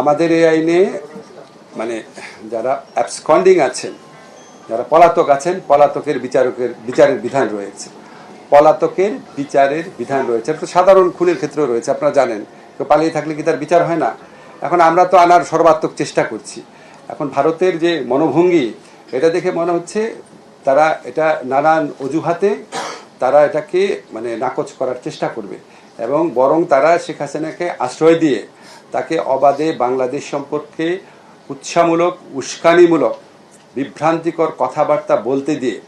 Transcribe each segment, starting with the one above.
আমাদের এই আইনে মানে যারা অ্যাবসকন্ডিং আছেন, যারা পলাতক আছেন, পলাতকের বিচারকের, বিচারের বিধান রয়েছে। পলাতকের বিচারের বিধান রয়েছে। তো সাধারণ খুনের ক্ষেত্রেও রয়েছে, আপনারা জানেন। কেউ পালিয়ে থাকলে কি তার বিচার হয় না? এখন আমরা তো আনার সর্বাত্মক চেষ্টা করছি। এখন ভারতের যে মনোভঙ্গি, এটা দেখে মনে হচ্ছে তারা এটা নানান অজুহাতে তারা এটাকে মানে নাকচ করার চেষ্টা করবে। এবং বরং তারা শেখ হাসিনাকে আশ্রয় দিয়ে তাকে অবাধে বাংলাদেশ সম্পর্কে উৎসাহমূলক, উস্কানিমূলক, বিভ্রান্তিকর কথাবার্তা বলতে দিয়ে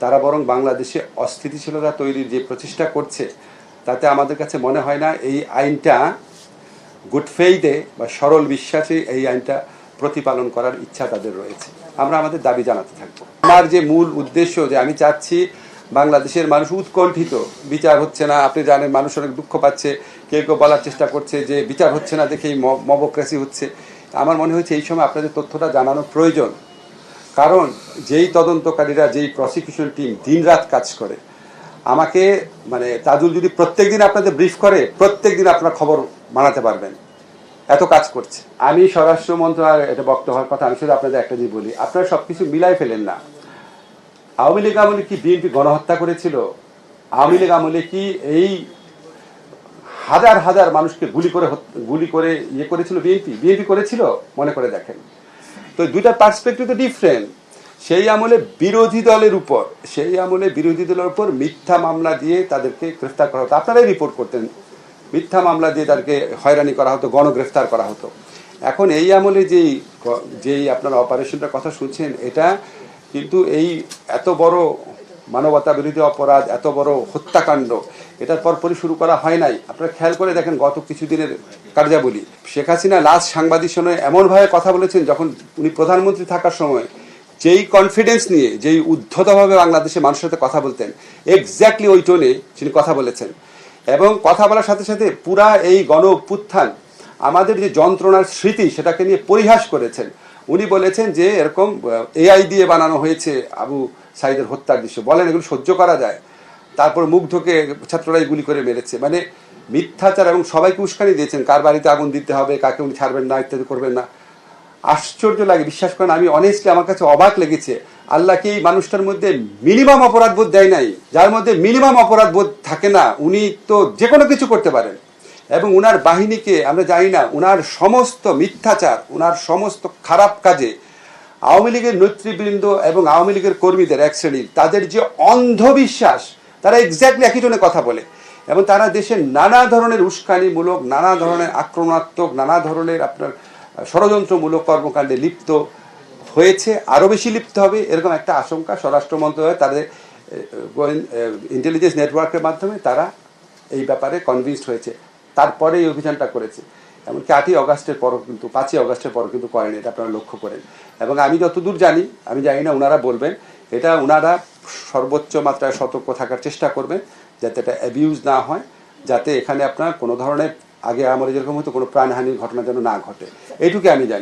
তারা বরং বাংলাদেশে অস্থিতিশীলতা তৈরির যে প্রচেষ্টা করছে, তাতে আমাদের কাছে মনে হয় না এই আইনটা গুড ফেইদে বা সরল বিশ্বাসে এই আইনটা প্রতিপালন করার ইচ্ছা তাদের রয়েছে। আমরা আমাদের দাবি জানাতে থাকব। আমার যে মূল উদ্দেশ্য যে আমি চাচ্ছি বাংলাদেশের মানুষ উৎকণ্ঠিত। বিচার হচ্ছে না। আপনি জানেন, মানুষ অনেক দুঃখ পাচ্ছে। কেউ কেউ বলার চেষ্টা করছে যে, বিচার হচ্ছে না দেখেই মবক্রেসি হচ্ছে। আমার মনে হচ্ছে এই সময় আপনাদের তথ্যটা জানানো প্রয়োজন। কারণ যেই তদন্তকারীরা, যেই প্রসিকিউশন টিম দিনরাত কাজ করে, আমাকে মানে তাজুল যদি প্রত্যেক দিন আপনাদের ব্রিফ করে প্রত্যেক দিন আপনার খবর বানাতে পারবেন। এত কাজ করছে। আমি স্বরাষ্ট্র মন্ত্রণালয় এটা বক্তব্য হওয়ার কথা, আমি শুধু আপনাদের একটা জিনিস বলি। আপনারা সব কিছু মিলাই ফেলেন না। আওয়ামী লীগ আমলে কি বিএনপি গণহত্যা করেছিল? আওয়ামী লীগ আমলে কি এই হাজার হাজার মানুষকে গুলি করে গুলি করে ইয়ে করেছিল বিএনপি? বিএনপি করেছিল? মনে করে দেখেন। তো দুইটা পার্সপেক্টিভ তো ডিফারেন্ট সেই আমলে বিরোধী দলের উপর, সেই আমলে বিরোধী দলের উপর মিথ্যা মামলা দিয়ে তাদেরকে গ্রেফতার করা হতো। আপনারাই রিপোর্ট করতেন। মিথ্যা মামলা দিয়ে তাদেরকে হয়রানি করা হতো, গণগ্রেফতার করা হতো। এখন এই আমলে যেই যেই আপনারা অপারেশনটার কথা শুনছেন, এটা কিন্তু এই এত বড় মানবতা বিরোধী অপরাধ, এত বড় হত্যাকাণ্ড, এটার পরপরই শুরু করা হয় নাই। আপনারা খেয়াল করে দেখেন, গত কিছুদিনের কার্যাবলী। শেখ হাসিনা লাস্ট সাংবাদিক সময় এমনভাবে কথা বলেছেন, যখন উনি প্রধানমন্ত্রী থাকার সময় যেই কনফিডেন্স নিয়ে, যেই উদ্ধতভাবে বাংলাদেশে মানুষের সাথে কথা বলতেন এক্স্যাক্টলি ওই টোনে তিনি কথা বলেছেন। এবং কথা বলার সাথে সাথে পুরা এই গণ আমাদের যে যন্ত্রণার স্মৃতি, সেটাকে নিয়ে পরিহাস করেছেন। উনি বলেছেন যে এরকম এআই দিয়ে বানানো হয়েছে আবু সাইদের হত্যার দৃশ্য। বলেন এগুলো সহ্য করা যায়। তারপর মুগ্ধকে ছাত্ররাই গুলি করে মেরেছে। মানে মিথ্যাচার এবং সবাইকে উস্কানি দিয়েছেন। কার বাড়িতে আগুন দিতে হবে, কাকে উনি ছাড়বেন না, ইত্যাদি করবেন না। আশ্চর্য লাগে, বিশ্বাস করেন, আমি অনেস্টলি আমার কাছে অবাক লেগেছে। আল্লাহ কি এই মানুষটার মধ্যে মিনিমাম অপরাধ বোধ দেয় নাই? যার মধ্যে মিনিমাম অপরাধ বোধ থাকে না, উনি তো যে কোনো কিছু করতে পারেন। এবং উনার বাহিনীকে, আমরা জানি না, উনার সমস্ত মিথ্যাচার, উনার সমস্ত খারাপ কাজে আওয়ামী লীগের নেতৃবৃন্দ এবং আওয়ামী লীগের কর্মীদের এক শ্রেণির তাদের যে অন্ধবিশ্বাস, তারা এক্স্যাক্টলি একই জন্য কথা বলে। এবং তারা দেশের নানা ধরনের উস্কানিমূলক, নানা ধরনের আক্রমণাত্মক, নানা ধরনের আপনার ষড়যন্ত্রমূলক কর্মকাণ্ডে লিপ্ত হয়েছে, আরও বেশি লিপ্ত হবে, এরকম একটা আশঙ্কা স্বরাষ্ট্র মন্ত্রণালয়, তাদের ইন্টেলিজেন্স নেটওয়ার্কের মাধ্যমে তারা এই ব্যাপারে কনভিন্সড হয়েছে। তারপরে এই অভিযানটা করেছে। এমনকি আটই অগাস্টের পরও কিন্তু, পাঁচই অগাস্টের পরও কিন্তু করেন, এটা আপনারা লক্ষ্য করেন। এবং আমি যতদূর জানি, আমি জানি না ওনারা বলবেন, এটা ওনারা সর্বোচ্চ মাত্রায় সতর্ক থাকার চেষ্টা করবেন, যাতে এটা অ্যাবিউজ না হয়, যাতে এখানে আপনার কোনো ধরনের, আগে আমার যেরকম হতো কোনো প্রাণহানির ঘটনা যেন না ঘটে। এইটুকু আমি জানি।